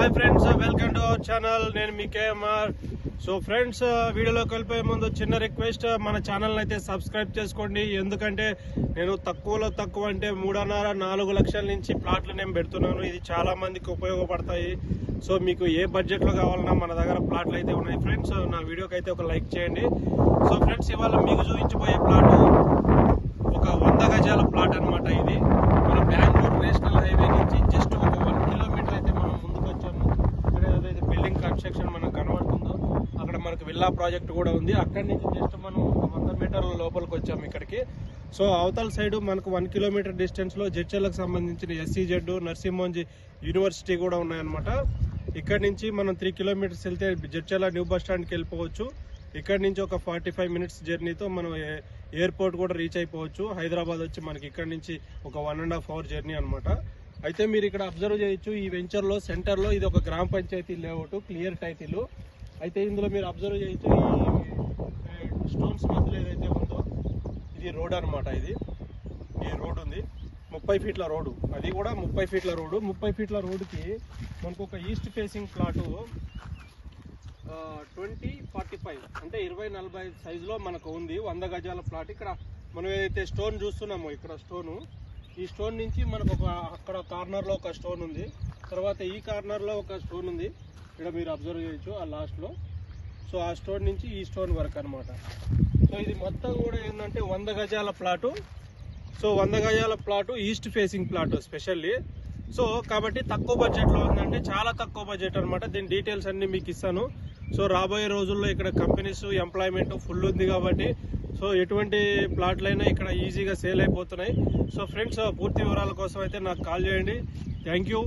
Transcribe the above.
Hi friends welcome to our channel నేను మీ KMR so friends వీడియోలోకి వెళ్ళిపోయే ముందు చిన్న రిక్వెస్ట్ uh, మన ఛానల్ అయితే సబ్స్క్రైబ్ చేసుకోండి. ఎందుకంటే నేను తక్కువలో తక్కువ అంటే మూడున్నర నాలుగు లక్షల నుంచి ప్లాట్లు నేను పెడుతున్నాను. ఇది చాలామందికి ఉపయోగపడతాయి. సో మీకు ఏ బడ్జెట్లో కావాలన్నా మన దగ్గర ప్లాట్లు అయితే ఉన్నాయి ఫ్రెండ్స్ uh, నా వీడియోకి అయితే ఒక లైక్ చేయండి. సో ఫ్రెండ్స్ ఇవాళ మీకు చూపించబోయే ప్లాట్ ఒక వంద గజాల ప్లాట్ అనమాట ఇది మన బెంగళూరు నేషనల్ హైవే నుంచి జస్ట్ ఒక వన్ కిలోమీటర్ అయితే మనం ముందుకు వచ్చాము ఇక్కడ ఏదైతే బిల్డింగ్ మనకు కనబడుతుందో. అక్కడ మనకు విల్లా ప్రాజెక్ట్ కూడా ఉంది. అక్కడి నుంచి జస్ట్ మనం ఒక వంద మీటర్ల లోపలికి వచ్చాము ఇక్కడికి. సో అవతల సైడ్ మనకు వన్ కిలోమీటర్ డిస్టెన్స్లో జడ్చర్లకు సంబంధించిన ఎస్సీజెడ్ నర్సింహోంజీ యూనివర్సిటీ కూడా ఉన్నాయన్నమాట. ఇక్కడ నుంచి మనం త్రీ కిలోమీటర్స్ వెళ్తే జడ్చర్ల న్యూ బస్ స్టాండ్కి వెళ్ళిపోవచ్చు. ఇక్కడ నుంచి ఒక ఫార్టీ ఫైవ్ మినిట్స్ జర్నీతో మనం ఎయిర్పోర్ట్ కూడా రీచ్ అయిపోవచ్చు. హైదరాబాద్ వచ్చి మనకి ఇక్కడ నుంచి ఒక one and half hour journey అనమాట అయితే మీరు ఇక్కడ అబ్జర్వ్ చేయొచ్చు ఈ వెంచర్లో సెంటర్లో ఇది ఒక గ్రామ పంచాయతీ లేఅవుట్ క్లియర్ టైటిల్ అయితే ఇందులో మీరు అబ్జర్వ్ చేయొచ్చు ఈ స్టోన్స్ మధ్యలో ఏదైతే ఉందో ఇది రోడ్ అనమాట ఇది. ఈ రోడ్ ఉంది. ముప్పై ఫీట్ల రోడ్డు అది కూడా ముప్పై ఫీట్ల రోడ్డు ముప్పై ఫీట్ల రోడ్డుకి మనకు ఒక east facing plot twenty forty five అంటే ఇరవై నలభై సైజులో మనకు ఉంది. వంద గజాల ప్లాట్ ఇక్కడ మనం ఏదైతే స్టోన్ చూస్తున్నామో ఇక్కడ స్టోను ఈ స్టోన్ నుంచి మనకు ఒక అక్కడ కార్నర్లో ఒక స్టోన్ ఉంది. తర్వాత ఈ కార్నర్లో ఒక స్టోన్ ఉంది. ఇక్కడ మీరు అబ్జర్వ్ చేయొచ్చు ఆ లాస్ట్లో సో ఆ స్టోన్ నుంచి ఈ స్టోన్ వరకు అనమాట సో ఇది మొత్తం కూడా ఏంటంటే వంద గజాల ప్లాటు సో వంద గజాల plot east facing plot specially so కాబట్టి తక్కువ బడ్జెట్లో ఉందంటే చాలా తక్కువ బడ్జెట్ అనమాట దీని డీటెయిల్స్ అన్ని మీకు ఇస్తాను. సో రాబోయే రోజుల్లో ఇక్కడ కంపెనీస్ ఎంప్లాయ్మెంట్ ఫుల్ ఉంది కాబట్టి సో ఎటువంటి ప్లాట్లైనా ఇక్కడ ఈజీగా సేల్ అయిపోతున్నాయి. సో ఫ్రెండ్స్ పూర్తి వివరాల కోసం అయితే నాకు కాల్ చేయండి. Thank you.